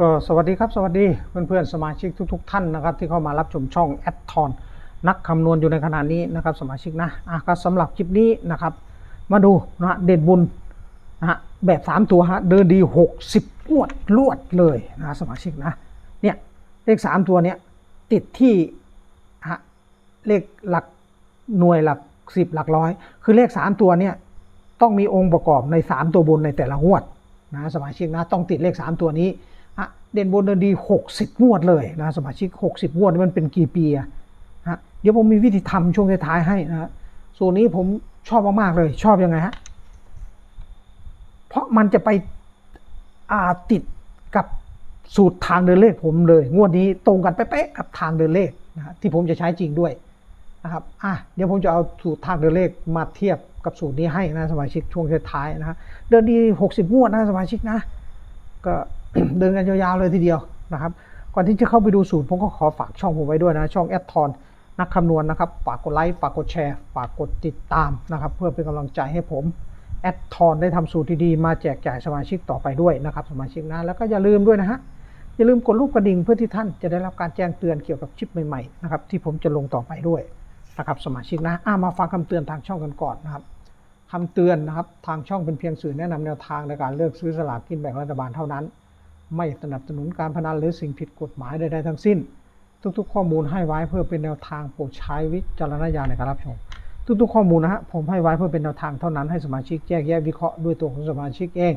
ก็สวัสดีครับ สวัสดีเพื่อนๆสมาชิกทุก ๆ ท่านนะครับ ที่เข้ามารับชมช่องแอดทอนนักคำนวณอยู่ในขณะนี้นะครับสมาชิกนะอะก็สำหรับคลิปนี้นะครับ มาดูนะฮะเด่นบุญนะฮะแบบ 3 ตัวฮะเดินดี 60งวดลวดเลยนะสมาชิกนะเนี่ยเลข 3 ตัวเนี้ยติดที่ฮะเลขหลักหน่วยหลัก 10 หลักร้อย คือเลข 3 ตัวเนี่ยต้องมีองค์ประกอบใน 3 ตัวบนในแต่ละงวดนะสมาชิกนะต้องติดเลข 3 ตัวนี้ เด่นบนเดินดี 60 งวดเลยนะสมาชิก 60 งวดนี่มันเป็นกี่ปีอะฮะเดี๋ยวผมมีวิธีทำช่วงท้ายให้นะส่วนนี้ผมชอบมากๆเลยชอบยังไงฮะเพราะมันจะไปอาติดกับสูตรทางเดินเลขผมเลย งวดนี้ตรงกันเป๊ะๆกับทางเดินเลขนะที่ผมจะใช้จริงด้วยนะครับอะเดี๋ยวผมจะเอาสูตรทางเดินเลขมาเทียบกับสูตรนี้ให้นะสมาชิกช่วงท้ายนะฮะเดินดี 60 งวดนะสมาชิกนะก็ เดินกันยาวๆเลยทีเดียวนะครับ ก่อนที่จะเข้าไปดูสูตรผมก็ขอฝากช่องผมไว้ด้วยนะ ช่องแอดทอนนักคำนวณนะครับ ฝากกดไลค์ฝากกดแชร์ฝากกดติดตามนะครับ เพื่อเป็นกำลังใจให้ผมแอดทอนได้ทำสูตรดีๆมาแจกจ่ายสมาชิกต่อไปด้วยนะครับ สมาชิกนะแล้วก็อย่าลืมด้วยนะฮะอย่าลืมกดรูปกระดิ่งเพื่อที่ท่านจะได้รับการแจ้งเตือนเกี่ยวกับชิปใหม่ๆนะครับที่ผมจะลงต่อไปด้วยนะครับสมาชิกนะอะมาฟังคำเตือนทางช่องกันก่อนนะครับคำเตือนนะครับทางช่องเป็นเพียงสื่อแนะนำแนวทางในการเลือกซื้อสลากกินแบ่งรัฐบาลเท่านั้น ไม่สนับสนุนการพนันหรือสิ่งผิดกฎหมายใดๆทั้งสิ้น ทุกๆ ข้อมูลให้ไว้เพื่อเป็นแนวทางโปรดใช้วิจารณญาณในการรับชม ทุกๆ ข้อมูลนะฮะผมให้ไว้เพื่อเป็นแนวทางเท่านั้นให้สมาชิกแยกแยะวิเคราะห์ด้วยตัวของสมาชิกเอง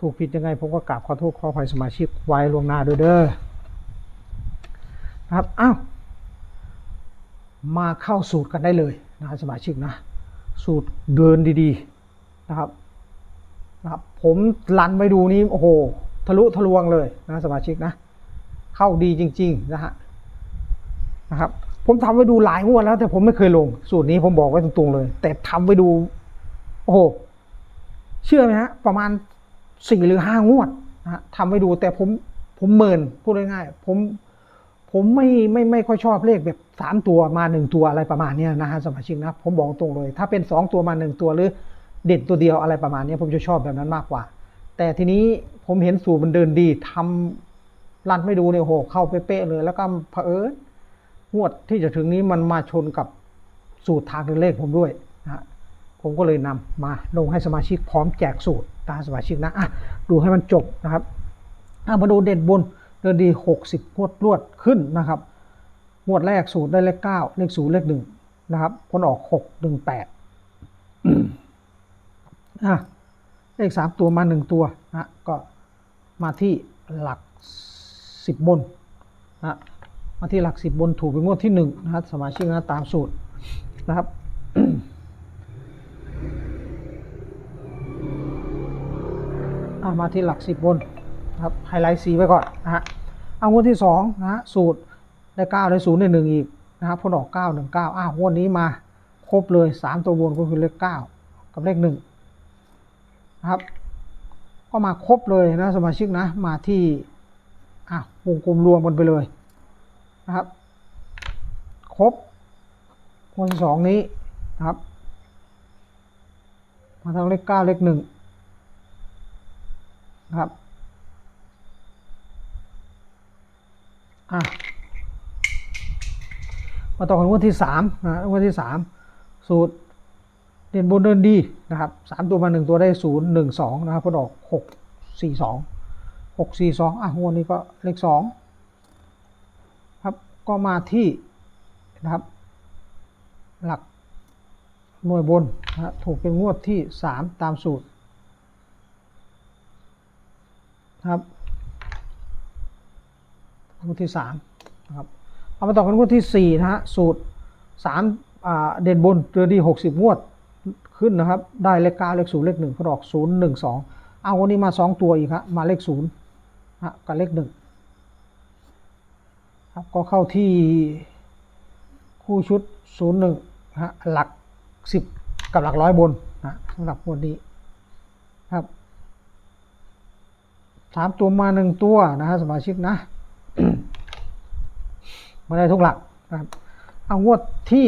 ถูกผิดยังไงผมก็กราบขอโทษขออภัยสมาชิกไว้ล่วงหน้าด้วยเด้อนะครับอ้าวมาเข้าสูตรกันได้เลยนะสมาชิกนะ สูตรเดินดีๆนะครับนะครับผมลันไปดูนี้โอ้โห ทะลุทะลวงเลยนะสมาชิกนะ เข้าดีจริง ๆ นะฮะนะครับ ผมทำไว้ดูหลายงวดแล้ว แต่ผมไม่เคยลง สูตรนี้ผมบอกไว้ตรงๆเลย แต่ทำไว้ดู โอ้โหเชื่อไหมฮะ ประมาณสี่หรือห้างวดนะทำไว้ดูแต่ผมผมเมินพูดง่ายๆผมผมไม่ไม่ไม่ค่อยชอบเลขแบบสามตัวมาหนึ่งตัวอะไรประมาณนี้นะฮะสมาชิกนะผมบอกตรงเลย ถ้าเป็นสองตัวมาหนึ่งตัวหรือเด่นตัวเดียวอะไรประมาณนี้ผมจะชอบแบบนั้นมากกว่า แต่ทีนี้ผมเห็นสูตรมันเดินดีทำรันไม่ดูเนี่ยโหเข้าเป๊ะเลย แล้วก็เผอิญงวดที่จะถึงนี้มันมาชนกับสูตรทางเดิเลขผมด้วยนะฮะผมก็เลยนำมาลงให้สมาชิกพร้อมแจกสูตรตามสมาชิกนะอะดูให้มันจบนะครับอะมาดูเด่นบนเดินดีหกสิบงวดรวดขึ้นนะครับงวดแรกสูตรได้เลขเก้าเลขศูนย์เลขหนึ่งนะครับผลออกหกหนึ่งแปดอะ เลขสามตัวมาหนึ่งตัวนะก็มาที่หลักสิบบนนะมาที่หลักสิบบนถูกเป็นงวดที่หนึ่งนะครับสมาชิกนะตามสูตรนะครับอะมาที่หลักสิบบนนะครับไฮไลท์สีไว้ก่อนนะฮะเอางวดที่สองนะฮะสูตรได้เก้าได้ศูนย์ได้หนึ่งอีกนะครับผลออกเก้าหนึ่งเก้าอ้าวงวดนี้มาครบเลยสามตัวบนก็คือเลขเก้ากับเลขห นะครับ ก็มาครบเลยนะสมาชิกนะ มาที่อะวงกลมรวมกันไปเลยนะครับ ครบคนสองนี้นะครับ มาทางเลขเก้าเลขหนึ่งนะครับอะมาต่อกันงวันที่สามนะงวันที่สามสูตร เด่นบนเดินดีนะครับสามตัวมาหนึ่งตัวได้ศูนย์หนึ่งสองนะครับพอดอกหกสี่สองหกสี่สองอะงวนี้ก็เลขสองครับก็มาที่นะครับ หลักหน่วยบนนะถูกเป็นงวดที่สามตามสูตรครับงวดที่สามนะครับเอามาต่อกันงวดที่สี่นะฮะสูตรสามอ่าเด่นบนเดือนดีหกสิบงวด ขึ้นนะครับ ได้เลขเก้าเลขศูนย์เลขหนึ่งพอดอกศูนย์หนึ่งสองเอาวันนี้มาสองตัวอีกครับมาเลขศูนย์ฮะกับเลขหนึ่งครับก็เข้าที่คู่ชุดศูนย์หนึ่งฮะหลักสิบกับหลักร้อยบนนะสำหรับวันนี้ครับสามตัวมาหนึ่งตัวนะฮะสมาชิกนะมาได้ทุกหลักนะครับเอางวดที่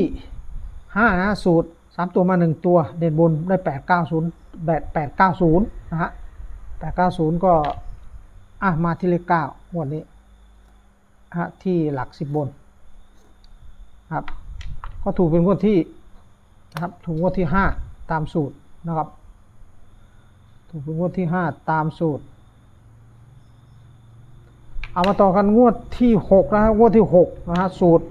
ห้านะสูตร สามตัวมาหนึ่งตัว เด่นบนได้แปดเก้าศูนย์แปดแปดเก้าศูนย์นะฮะแปดเก้าศูนย์ก็ อะ มาที่เลขเก้างวดนี้ฮะที่หลักสิบบน ครับ ก็ถูกเป็นงวดที่นะครับถูกงวดที่ห้าตามสูตรนะครับ ถูกเป็นงวดที่ห้าตามสูตรเอามาต่อกันงวดที่หกนะฮะงวดที่หกนะฮะสูตร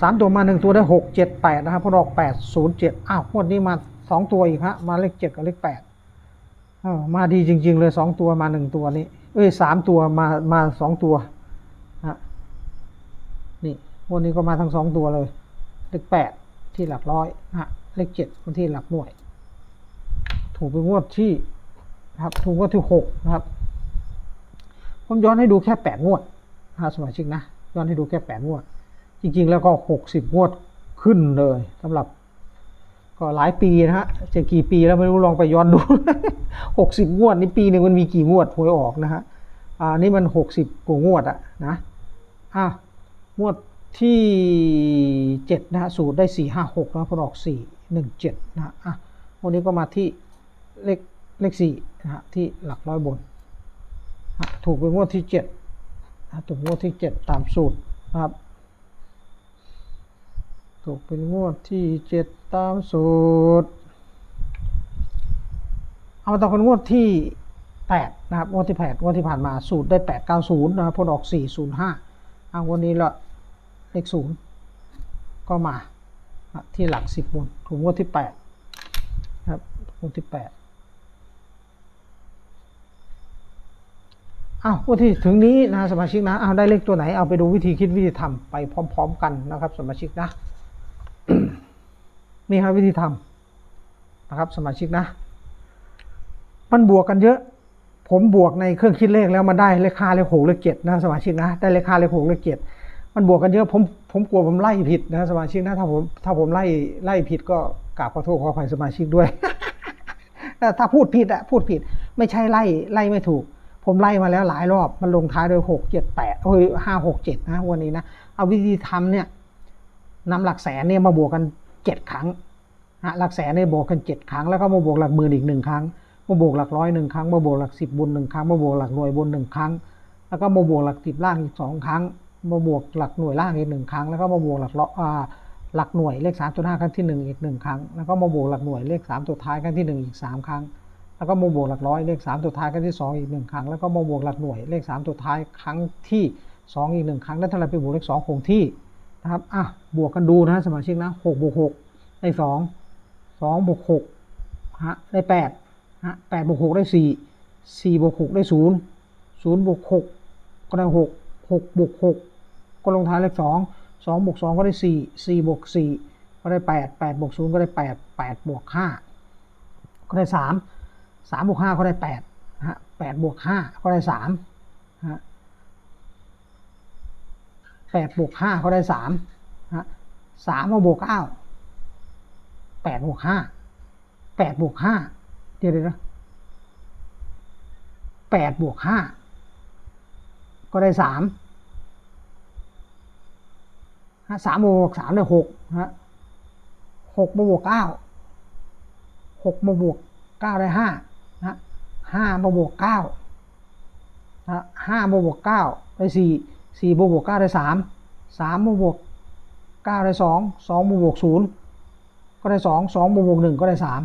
สามตัวมาหนึ่งตัวได้หกเจ็ดแปดนะครับพอดอกแปดศูนย์เจ็ดอ้าวงวดนี้มาสองตัวอีกฮะมาเลขเจ็ดกับเลขแปดมาดีจริง ๆ เลยสองตัวมาหนึ่งตัวนี้เอ้ยสามตัวมามาสองตัวฮะนี่งวดนี้ก็มาทั้งสองตัวเลย เลขแปดที่หลักร้อยฮะเลขเจ็ดคนที่หลักหน่วย ถูกเป็นงวดที่นะครับถูกงวดที่หกนะครับผมย้อนให้ดูแค่แปดงวดนะสมาชิกนะย้อนให้ดูแค่แปดงวด จริง ๆ แล้วก็หกสิบงวดขึ้นเลยสำหรับ ก็หลายปีนะฮะจะกี่ปีแล้วไม่รู้ลองไปย้อนดูหกสิบงวดนี่ปีหนึ่งมันมีกี่งวดหวยออกนะฮะอ่านี่มันหกสิบกว่างวดอะนะอะงวดที่เจ็ดนะฮะสูตรได้สี่ห้าหกนะพอออกสี่หนึ่งเจ็ดนะฮะอะวันนี้ก็มาที่เลขเลขสี่นะฮะที่หลักร้อยบน ถูกเป็นงวดที่เจ็ดนะถูกงวดที่เจ็ดตามสูตรนะครับ ถูกเป็นงวดที่เจ็ดตามสูตร เอามาต่อกันงวดที่แปดนะครับงวดที่แปดงวดที่ผ่านมาสูตรได้แปดเก้าศูนย์นะครับผลออกสี่ศูนย์ห้าเอาวันนี้ละเลขศูนย์ก็มาที่หลักสิบบนถูกงวดที่แปดครับงวดที่แปดอ้าววันที่ถึงนี้นะสมาชิกนะเอาได้เลขตัวไหนเอาไปดูวิธีคิดวิธีทำไปพร้อม ๆ กันนะครับ สมาชิกนะ นี่ครับวิธีทำนะครับ สมาชิกนะ มันบวกกันเยอะ ผมบวกในเครื่องคิดเลขแล้วมาได้เลขค่าเลขหกเลขเจ็ดนะสมาชิกนะได้เลขค่าเลขหกเลขเจ็ดมันบวกกันเยอะผมผมกลัวผมไล่ผิดนะสมาชิกนะถ้าผมถ้าผมไล่ไล่ผิดก็กราบขอโทษขออภัยสมาชิกด้วยถ้าพูดผิดอะพูดผิด ไม่ใช่ไล่ไล่ไม่ถูก ผมไล่มาแล้วหลายรอบมันลงท้ายด้วยหกเจ็ดแปดโอ้ยห้าหกเจ็ดนะวันนี้นะเอาวิธีทำเนี่ยนำหลักแสนเนี่ยมาบวกกัน เจ็ดครั้งหลักแสนเนี่ยบวกกันเจ็ดครั้งแล้วก็มาบวกหลักหมื่นอีกหนึ่งครั้งมาบวกหลักร้อยหนึ่งครั้งมาบวกหลักสิบบนหนึ่งครั้งมาบวกหลักหน่วยบนหนึ่งครั้ง แล้วก็มาบวกหลักสิบล่างอีกสองครั้งมาบวกหลักหน่วยล่างอีกหนึ่งครั้ง แล้วก็มาบวกหลักร้อยอ่าหลักหน่วยเลขสามจุดห้าครั้งที่หนึ่งอีกหนึ่งครั้ง แล้วก็มาบวกหลักหน่วยเลขสามตัวท้ายครั้งที่หนึ่งอีกสามครั้ง แล้วก็มาบวกหลักร้อยเลขสามตัวท้ายครั้งที่สองอีกหนึ่งครั้ง แล้วก็มาบวกหลักหน่วยเลขสามตัวท้ายครั้งที่สองอีกหนึ่งครั้ง แล้วถ้าเราไปบวกเลขสองคงที่ นะครับ อะ บวกกันดูนะสมาชิกนะหกบวกหกได้สองสองบวกหกฮะได้แปดฮะแปดบวกหกได้สี่สี่บวกหกได้ศูนย์ศูนย์บวกหกก็ได้หกหกบวกหกก็ลงท้ายเลขสองสองบวกสองก็ได้สี่สี่บวกสี่ก็ได้แปดแปดบวกศูนย์ก็ได้แปดแปดบวกห้าก็ได้สามสามบวกห้าก็ได้แปดฮะแปดบวกห้าก็ได้สามฮะ ปดบวกห้าก็ได้สามนะสามมาบวกเก้าแปดบวกห้าแปดบวกห้าเดี๋ยวเดี๋ยวแปดบวกห้าก็ได้สามสามมบวกสามได้หกนะฮะหกมาบวกเก้าหกมาบวกเก้าได้ห้านะห้ามาบวกเก้านะห้ามาบวกเก้าได้สี่ สี่มาบวกเก้าได้สามสามมาบวกเก้าได้สองสองมาบวกศูนย์ก็ได้สองสองมาบวกหนึ่งก็ได้สาม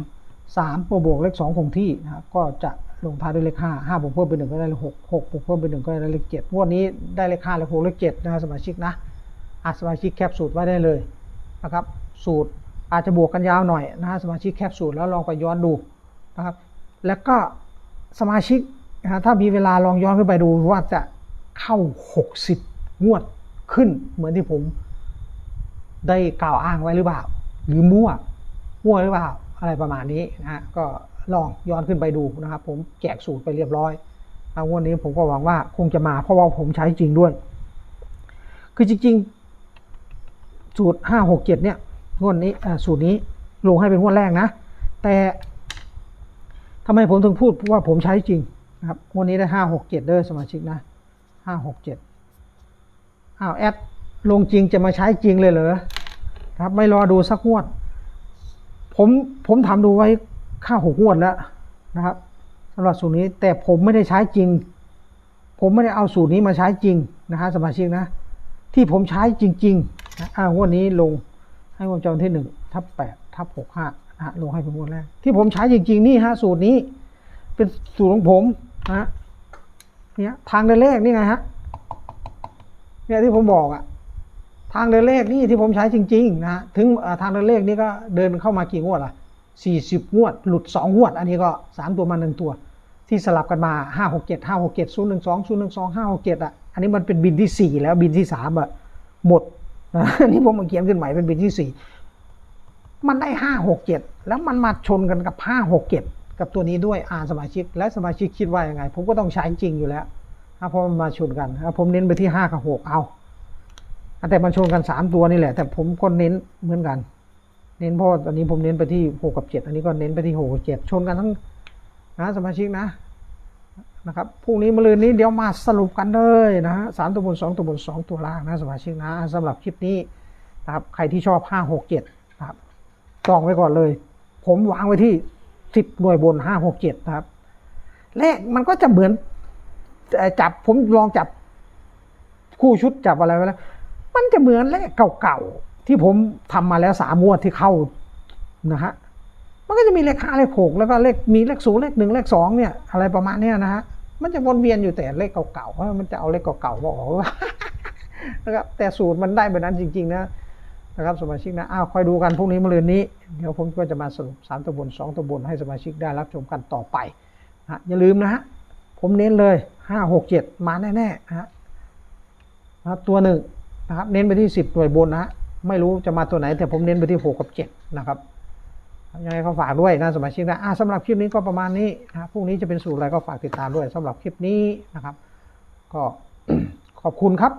สามมาบวกเลขสองคงที่นะครับก็จะลงท้ายด้วยเลขห้าห้าบวกเพิ่มเป็นหนึ่งก็ได้เลขหกหกบวกเพิ่มเป็นหนึ่งก็ได้เลขเจ็ดงวดนี้ได้เลขห้าเลขหกเลขเจ็ดนะครับสมาชิกนะอะสมาชิกแคปสูตรไว้ได้เลยนะครับ สูตรอาจจะบวกกันยาวหน่อยนะฮะสมาชิกแคปสูตรแล้วลองไปย้อนดูนะครับ แล้วก็สมาชิกนะถ้ามีเวลาลองย้อนขึ้นไปดูว่าจะ เข้า 60 งวดขึ้น เหมือนที่ผมได้กล่าวอ้างไว้หรือเปล่า หรือมั่ว มั่วหรือเปล่า อะไรประมาณนี้นะฮะก็ลองย้อนขึ้นไปดูนะครับ ผมแจกสูตรไปเรียบร้อยเอาวดนี้ผมก็หวังว่าคงจะมาเพราะว่าผมใช้จริงด้วย คือจริง ๆ สูตร 5 6 7 เนี่ยงวดนี้สูตรนี้ลงให้เป็นงวดแรกนะ แต่ทำไมผมถึงพูดว่าผมใช้จริงนะครับงวดนี้ได้ห้าหกเจ็ดเด้อสมาชิกนะ ห้าหกเจ็ดอ้าวแอดลงจริงจะมาใช้จริงเลยเหรอครับไม่รอดูสักงวด ผมผมทำดูไว้ค่าหกงวดแล้วนะครับสำหรับสูตรนี้แต่ผมไม่ได้ใช้จริง ผมไม่ได้เอาสูตรนี้มาใช้จริงนะฮะสมาชิกนะ ที่ผมใช้จริงๆนะอ่าวงวดนี้ลงให้งวดจองที่หนึ่งทับแปดทับหกห้านะลงให้เป็นงวดแรกที่ผมใช้จริง ๆ นี่ฮะสูตรนี้ เป็นสูตรของผมนะ เนี่ยทางเดินเลขนี่ไงฮะเนี่ยที่ผมบอกอะทางเดินเลขนี่ที่ผมใช้จริงๆนะฮะถึงทางเดินเลขนี่ก็เดินเข้ามากี่งวดล่ะสี่สิบงวด หลุดสองงวด อันนี้ก็สามตัวมาหนึ่งตัว ที่สลับกันมาห้าหกเจ็ดห้าหกเจ็ดศูนย์หนึ่งสองศูนย์หนึ่งสองห้าหกเจ็ดอะอันนี้มันเป็นบินที่สี่แล้วบินที่สามอะหมดนะอันนี้ผมมาเขียนขึ้นใหม่เป็นบินที่สี่มันได้ห้าหกเจ็ดแล้วมันมาชนกันกับห้าหกเจ็ด กับตัวนี้ด้วยอ่านสมาชิก และสมาชิกคิดว่ายังไง ผมก็ต้องใช้จริงอยู่แล้วถ้าพอมันมาชนกันผมเน้นไปที่ห้ากับหกเอาแต่มันชนกันสามตัวนี่แหละ แต่ผมก็เน้นเหมือนกัน เน้นเพราะว่าตอนนี้ผมเน้นไปที่หกกับเจ็ดอันนี้ก็เน้นไปที่หกกับเจ็ดชนกันทั้งนะสมาชิกนะนะครับพรุ่งนี้มะรืนนี้เดี๋ยวมาสรุปกันเลยนะฮะสามตัวบนสองตัวบนสองตัวล่างนะสมาชิกนะสำหรับคลิปนี้นะครับใครที่ชอบห้าหกเจ็ดนะครับจองไว้ก่อนเลย ผมวางไว้ที่ สิบหน่วยบนห้าหกเจ็ดครับเลขมันก็จะเหมือนจับผมลองจับคู่ชุดจับอะไรไว้แล้ว มันจะเหมือนเลขเก่าๆที่ผมทำมาแล้วสามงวดที่เข้านะฮะมันก็จะมีเลขห้าเลขหกแล้วก็เลขมีเลขศูนย์เลขหนึ่งเลขสองเนี่ยอะไรประมาณเนี้ยนะฮะมันจะวนเวียนอยู่แต่เลขเก่าๆเพราะมันจะเอาเลขเก่าๆมาออกนะครับแต่สูตรมันได้แบบนั้นจริง ๆ นะ นะครับสมาชิกนะอ้าวคอยดูกันพรุ่งนี้มะรืนนี้ เดี๋ยวผมก็จะมาสรุปสามตัวบนสองตัวบนให้สมาชิกได้รับชมกันต่อไปนะอย่าลืมนะฮะผมเน้นเลยห้าหกเจ็ดมาแน่ๆนะฮะนะครับตัวหนึ่งนะครับเน้นไปที่สิบหน่วยบนนะฮะไม่รู้จะมาตัวไหน แต่ผมเน้นไปที่หกกับเจ็ดนะครับยังไงก็ฝากด้วยนะสมาชิกนะอะสำหรับคลิปนี้ก็ประมาณนี้นะพรุ่งนี้จะเป็นสูตรอะไรก็ฝากติดตามด้วยสำหรับคลิปนี้นะครับ ก็ขอบคุณครับ